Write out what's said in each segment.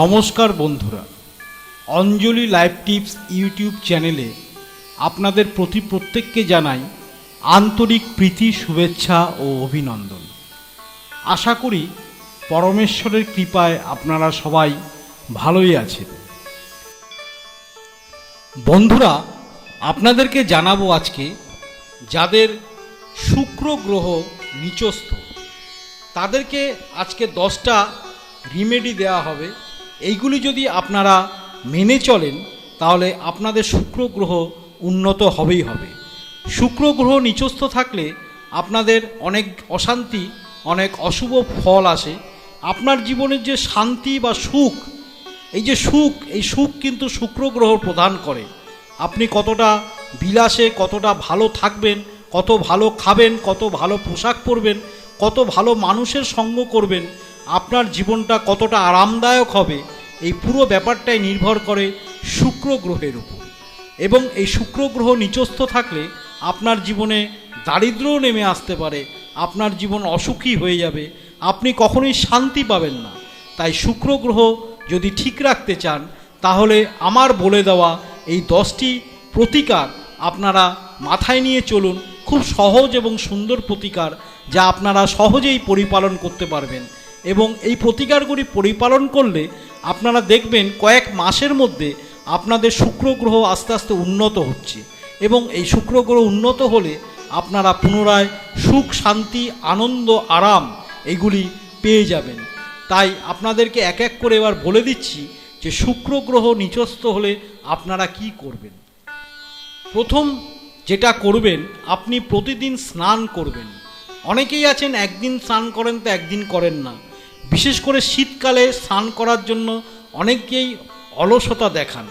নমস্কার বন্ধুরা। অঞ্জলি live tips YouTube চ্যানেলে আপনাদের প্রতি প্রত্যেককে জানাই আন্তরিক প্রীতি, শুভেচ্ছা ও অভিনন্দন। আশা করি পরমেশ্বরের কৃপায় আপনারা সবাই ভালোই আছেন। বন্ধুরা, আপনাদেরকে জানাব আজকে যাদের শুক্র গ্রহ নিচস্থ, তাদেরকে আজকে দশটা রিমেডি দেওয়া হবে। এইগুলি যদি আপনারা মেনে চলেন, তাহলে আপনাদের শুক্র গ্রহ উন্নত হবেই হবে। শুক্র গ্রহ নিচস্থ থাকলে আপনাদের অনেক অশান্তি, অনেক অশুভ ফল আসে। আপনার জীবনের যে শান্তি বা সুখ, এই যে সুখ, এই সুখ কিন্তু শুক্র গ্রহ প্রদান করে। আপনি কতটা বিলাসে, কতটা ভালো থাকবেন, কত ভালো খাবেন, কত ভালো পোশাক পরবেন, কত ভালো মানুষের সঙ্গ করবেন, আপনার জীবনটা কতটা আরামদায়ক হবে এই পুরো ব্যাপারটাই নির্ভর করে শুক্র গ্রহের উপর। এবং এই শুক্র গ্রহ নিচস্থ থাকলে আপনার জীবনে দারিদ্রও নেমে আসতে পারে, আপনার জীবন অসুখী হয়ে যাবে, আপনি কখনোই শান্তি পাবেন না। তাই শুক্র গ্রহ যদি ঠিক রাখতে চান, তাহলে আমার বলে দেওয়া এই দশটি প্রতিকার আপনারা মাথায় নিয়ে চলুন, খুব সহজ এবং সুন্দর প্রতিকার যা আপনারা সহজেই পরিপালন করতে পারবেন। এবং এই প্রতিকারগুলি পরিপালন করলে আপনারা দেখবেন কয়েক মাসের মধ্যে আপনাদের শুক্র গ্রহ আস্তে আস্তে উন্নত হচ্ছে এবং এই শুক্র গ্রহ উন্নত হলে আপনারা পুনরায় সুখ, শান্তি, আনন্দ, আরাম এগুলি পেয়ে যাবেন। তাই আপনাদেরকে এক এক করে এবার বলে দিচ্ছি যে শুক্র গ্রহ নিচস্থ হলে আপনারা কি করবেন। প্রথম যেটা করবেন, আপনি প্রতিদিন স্নান করবেন। অনেকেই আছেন, একদিন স্নান করেন তো একদিন করেন না। বিশেষ করে শীতকালে স্নান করার জন্য অনেকেই অলসতা দেখান।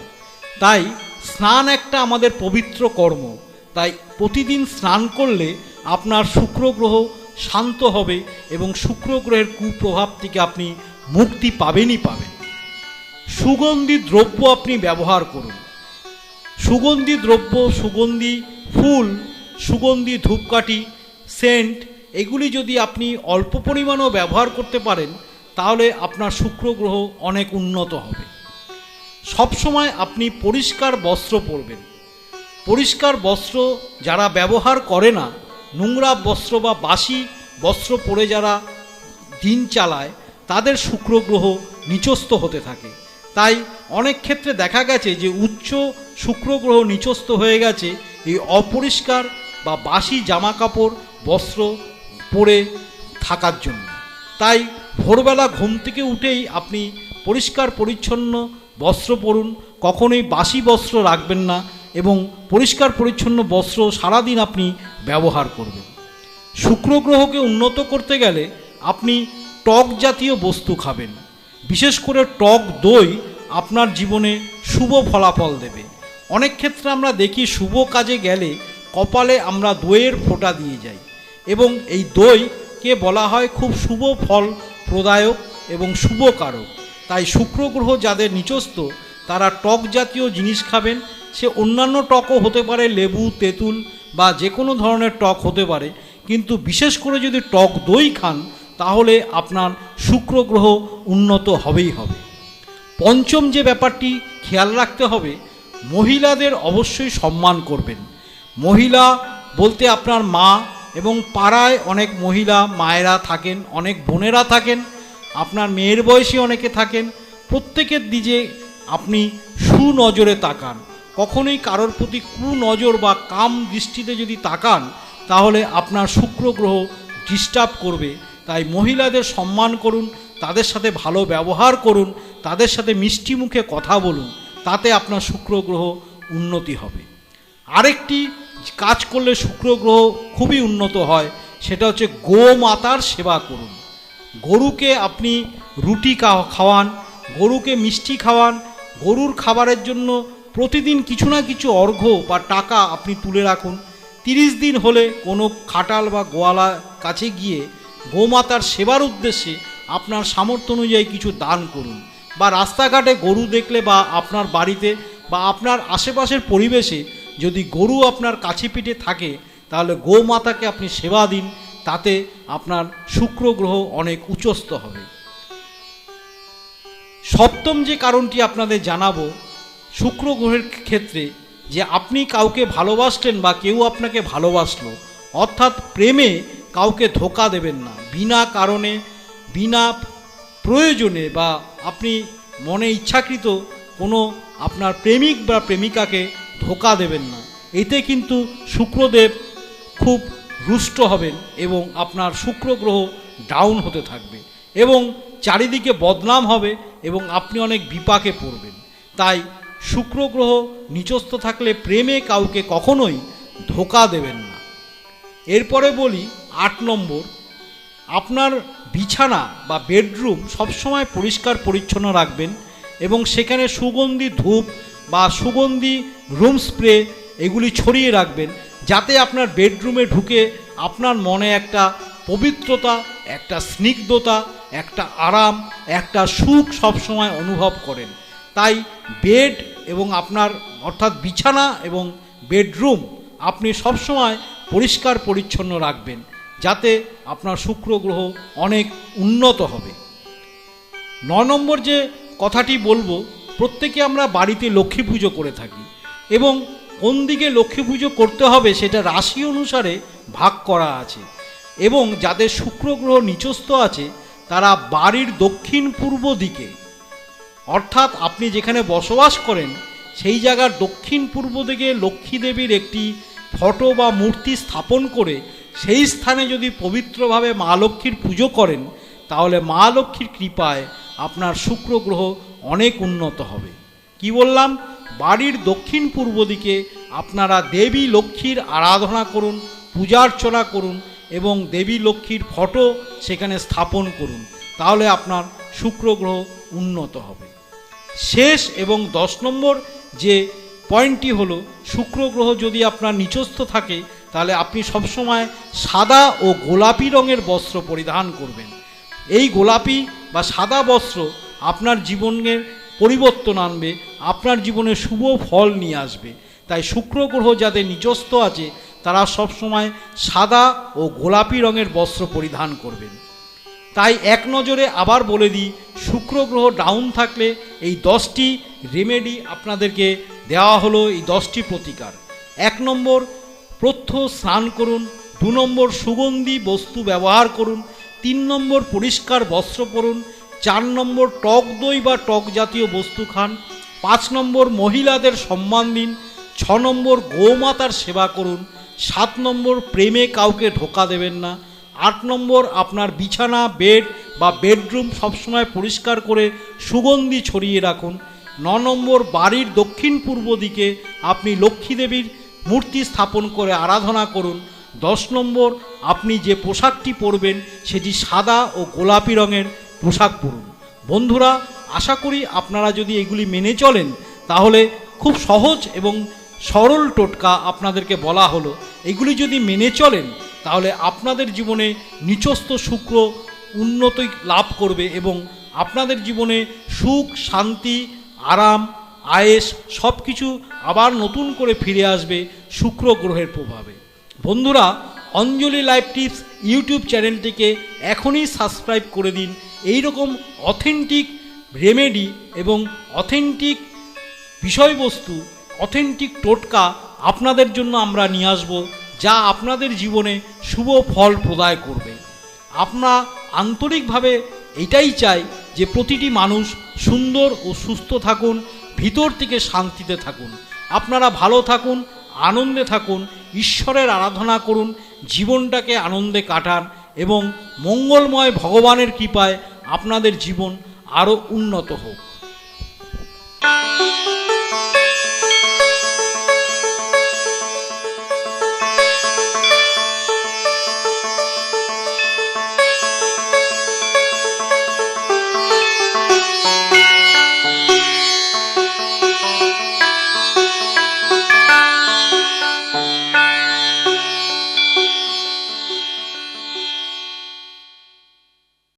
তাই স্নান একটা আমাদের পবিত্র কর্ম। তাই প্রতিদিন স্নান করলে আপনার শুক্র গ্রহ শান্ত হবে এবং শুক্র গ্রহের কুপ্রভাব থেকে আপনি মুক্তি পাবেনই পাবেন। সুগন্ধি দ্রব্য আপনি ব্যবহার করুন। সুগন্ধি দ্রব্য, সুগন্ধি ফুল, সুগন্ধি ধূপকাঠি, সেন্ট, এগুলি যদি আপনি অল্প পরিমাণেও ব্যবহার করতে পারেন তাহলে আপনার শুক্র গ্রহ অনেক উন্নত হবে। সবসময় আপনি পরিষ্কার বস্ত্র পরবেন। পরিষ্কার বস্ত্র যারা ব্যবহার করে না, নোংরা বস্ত্র বা বাসি বস্ত্র পরে যারা দিন চালায়, তাদের শুক্র গ্রহ নিচস্থ হতে থাকে। তাই অনেক ক্ষেত্রে দেখা গেছে যে উচ্চ শুক্র গ্রহ নিচস্থ হয়ে গেছে, এই অপরিষ্কার বা বাসি জামা কাপড় বস্ত্র পরে থাকার জন্য। তাই ভোরবেলা ঘুম থেকে উঠেই আপনি পরিষ্কার, পরিচ্ছন্ন বস্ত্র পরুন। কখনোই বাসি বস্ত্র রাখবেন না এবং পরিষ্কার, পরিচ্ছন্ন বস্ত্র সারাদিন আপনি ব্যবহার করবেন। শুক্র গ্রহকে উন্নত করতে গেলে আপনি টক জাতীয় বস্তু খাবেন। বিশেষ করে টক দই আপনার জীবনে শুভ ফলাফল দেবে। অনেক ক্ষেত্রে আমরা দেখি শুভ কাজে গেলে কপালে আমরা দইয়ের ফোঁটা দিয়ে যাই এবং এই দইকে বলা হয় খুব শুভ ফল প্রদায়ক এবং শুভকারক। তাই শুক্র গ্রহ যাদের নিচস্থ, তারা টক জাতীয় জিনিস খাবেন। সে অন্যান্য টকও হতে পারে, লেবু, তেঁতুল বা যে কোনো ধরনের টক হতে পারে। কিন্তু বিশেষ করে যদি টক দই খান, তাহলে আপনার শুক্র গ্রহ উন্নত হবেই হবে। পঞ্চম যে ব্যাপারটি খেয়াল রাখতে হবে, মহিলাদের অবশ্যই সম্মান করবেন। মহিলা বলতে আপনার মা এবং পাড়ায় অনেক মহিলা, মায়েরা থাকেন, অনেক বোনেরা থাকেন, আপনার মেয়ের বয়সী অনেকে থাকেন, প্রত্যেকের দিকে আপনি সুনজরে তাকান। কখনোই কারোর প্রতি কুনজর বা কাম দৃষ্টিতে যদি তাকান, তাহলে আপনার শুক্র গ্রহ ডিস্টার্ব করবে। তাই মহিলাদের সম্মান করুন, তাদের সাথে ভালো ব্যবহার করুন, তাদের সাথে মিষ্টি মুখে কথা বলুন, তাতে আপনার শুক্র গ্রহ উন্নতি হবে। আরেকটি কাজ করলে শুক্র গ্রহ খুবই উন্নত হয়, সেটা হচ্ছে গোমাতার সেবা করুন। গরুকে আপনি রুটি খাওয়ান, গরুকে মিষ্টি খাওয়ান, গরুর খাবারের জন্য প্রতিদিন কিছু না কিছু অর্ঘ্য বা টাকা আপনি তুলে রাখুন। তিরিশ দিন হলে কোনো খাটাল বা গোয়ালা কাছে গিয়ে গোমাতার সেবার উদ্দেশ্যে আপনার সামর্থ্য অনুযায়ী কিছু দান করুন বা রাস্তাঘাটে গরু দেখলে বা আপনার বাড়িতে বা আপনার আশেপাশের পরিবেশে যদি গরু আপনার কাছে পিঠে থাকে, তাহলে গোমাতাকে আপনি সেবা দিন, তাতে আপনার শুক্র গ্রহ অনেক উচ্চস্থ হবে। সপ্তম যে কারণটি আপনাদের জানাব, শুক্র গ্রহের ক্ষেত্রে যে আপনি কাউকে ভালোবাসলেন বা কেউ আপনাকে ভালোবাসলো, অর্থাৎ প্রেমে কাউকে ধোকা দেবেন না। বিনা কারণে, বিনা প্রয়োজনে বা আপনি মনে ইচ্ছাকৃত কোনো আপনার প্রেমিক বা প্রেমিকাকে ধোকা দেবেন না। এতে কিন্তু শুক্রদেব খুব রুষ্ট হবেন এবং আপনার শুক্র গ্রহ ডাউন হতে থাকবে এবং চারিদিকে বদনাম হবে এবং আপনি অনেক বিপাকে পড়বেন। তাই শুক্র গ্রহ নিচস্থ থাকলে প্রেমে কাউকে কখনোই ধোকা দেবেন না। এরপরে বলি আট নম্বর, আপনার বিছানা বা বেডরুম সবসময় পরিষ্কার পরিচ্ছন্ন রাখবেন এবং সেখানে সুগন্ধি ধূপ বা সুগন্ধি, রুম স্প্রে, এগুলি ছড়িয়ে রাখবেন যাতে আপনার বেডরুমে ঢুকে আপনার মনে একটা পবিত্রতা, একটা স্নিগ্ধতা, একটা আরাম, একটা সুখ সবসময় অনুভব করেন। তাই বেড এবং আপনার অর্থাৎ বিছানা এবং বেডরুম আপনি সবসময় পরিষ্কার পরিচ্ছন্ন রাখবেন যাতে আপনার শুক্র গ্রহ অনেক উন্নত হবে। ন নম্বর যে কথাটি বলব প্রত্যেকে আমরা বাড়িতে লক্ষ্মী পুজো করে থাকি এবং কোন দিকে লক্ষ্মী পুজো করতে হবে সেটা রাশি অনুসারে ভাগ করা আছে এবং যাদের শুক্র গ্রহ নিচস্থ আছে, তারা বাড়ির দক্ষিণ পূর্ব দিকে। অর্থাৎ আপনি যেখানে বসবাস করেন, সেই জায়গার দক্ষিণ পূর্ব দিকে লক্ষ্মী দেবীর একটি ফটো বা মূর্তি স্থাপন করে, সেই স্থানে যদি পবিত্রভাবে মা লক্ষ্মীর পুজো করেন, তাহলে মা লক্ষ্মীর কৃপায় আপনার শুক্র গ্রহ অনেক উন্নত হবে। কি বললাম? বাড়ির দক্ষিণ পূর্ব দিকে আপনারা দেবী লক্ষ্মীর আরাধনা করুন, পূজার্চনা করুন এবং দেবী লক্ষ্মীর ফটো সেখানে স্থাপন করুন। তাহলে আপনার শুক্র গ্রহ উন্নত হবে। শেষ এবং দশ নম্বর যে পয়েন্টটি হলো, শুক্র গ্রহ যদি আপনার নিচস্থ থাকে, তাহলে আপনি সবসময় সাদা ও গোলাপি রঙের বস্ত্র পরিধান করবেন। এই গোলাপি বা সাদা বস্ত্র আপনার জীবনের পরিবর্তন আনবে, আপনার জীবনে শুভ ফল নিয়ে আসবে। তাই শুক্র গ্রহ যাদের নিচস্থ আছে, তারা সবসময় সাদা ও গোলাপি রঙের বস্ত্র পরিধান করবেন। তাই এক নজরে আবার বলে দিই, শুক্র গ্রহ ডাউন থাকলে এই দশটি রেমেডি আপনাদেরকে দেওয়া হলো এই দশটি প্রতিকার। এক নম্বর প্রথ্য স্নান করুন, দু নম্বর সুগন্ধি বস্তু ব্যবহার করুন, তিন নম্বর পরিষ্কার বস্ত্র পরুন চার নম্বর টক দই বা টক জাতীয় বস্তু খান, পাঁচ নম্বর মহিলাদের সম্মান দিন, ছ নম্বর গোমাতার সেবা করুন, সাত নম্বর প্রেমে কাউকে ধোকা দেবেন না, আট নম্বর আপনার বিছানা, বেড বা বেডরুম সবসময় পরিষ্কার করে সুগন্ধি ছড়িয়ে রাখুন, ন নম্বর বাড়ির দক্ষিণ পূর্ব দিকে আপনি লক্ষ্মী দেবীর মূর্তি স্থাপন করে আরাধনা করুন, দশ নম্বর আপনি যে পোশাকটি পরবেন সেটি সাদা ও গোলাপি রঙের পোশাক পরুন। বন্ধুরা, আশা করি আপনারা যদি এগুলি মেনে চলেন, তাহলে খুব সহজ এবং সরল টোটকা আপনাদেরকে বলা হলো। এগুলি যদি মেনে চলেন, তাহলে আপনাদের জীবনে নিচস্থ শুক্র উন্নতি লাভ করবে এবং আপনাদের জীবনে সুখ, শান্তি, আরাম আয়েস সব কিছু আবার নতুন করে ফিরে আসবে শুক্র গ্রহের প্রভাবে। বন্ধুরা, অঞ্জলি লাইভ টিপস ইউটিউব চ্যানেলটিকে এখনই সাবস্ক্রাইব করে দিন। এই রকম অথেন্টিক রেমেডি এবং অথেন্টিক বিষয়বস্তু, অথেন্টিক টোটকা আপনাদের জন্য আমরা নিয়ে আসব, যা আপনাদের জীবনে শুভ ফল প্রদায় করবে। আমরা আন্তরিকভাবে এটাই চাই যে প্রতিটি মানুষ সুন্দর ও সুস্থ থাকুন, ভিতর থেকে শান্তিতে থাকুন। আপনারা ভালো থাকুন, আনন্দে থাকুন, ঈশ্বরের আরাধনা করুন, জীবনটাকে আনন্দে কাটান এবং মঙ্গলময় ভগবানের কৃপায় আপনাদের জীবন আরও উন্নত হোক।